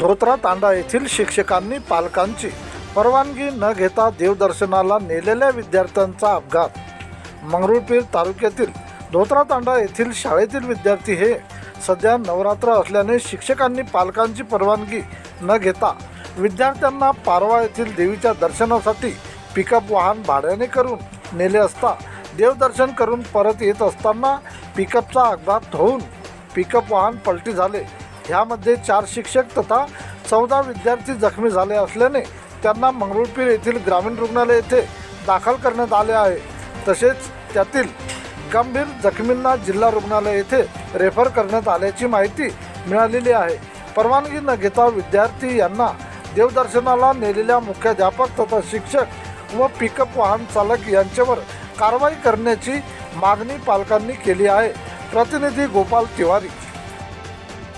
धोत्रा तांडा येथील शिक्षकांनी पालकांची परवानगी न घेता देवदर्शनाला नेलेल्या विद्यार्थ्यांचा अपघात. मंगरुळपीर तालुक्यातील धोत्रा तांडा येथील शाळेतील विद्यार्थी हे सध्या नवरात्र असल्याने शिक्षकांनी पालकांची परवानगी न घेता विद्यार्थ्यांना पारवा येथील देवीच्या दर्शनासाठी पिकअप वाहन भाड्याने करून नेले असता देवदर्शन करून परत येत असताना पिकअपचा अपघात होऊन पिकअप वाहन पलटी झाले. ह्यामध्ये चार शिक्षक तथा चौदा विद्यार्थी जखमी झाले असल्याने त्यांना मंगरुळपीर येथील ग्रामीण रुग्णालय येथे दाखल करण्यात आले आहे. तसेच त्यातील गंभीर जखमींना जिल्हा रुग्णालय येथे रेफर करण्यात आल्याची माहिती मिळालेली आहे. परवानगी न घेता विद्यार्थी यांना देवदर्शनाला नेलेल्या मुख्याध्यापक तथा शिक्षक व पिकअप वाहन चालक यांच्यावर कारवाई करण्याची मागणी पालकांनी केली आहे. प्रतिनिधी गोपाल तिवारी.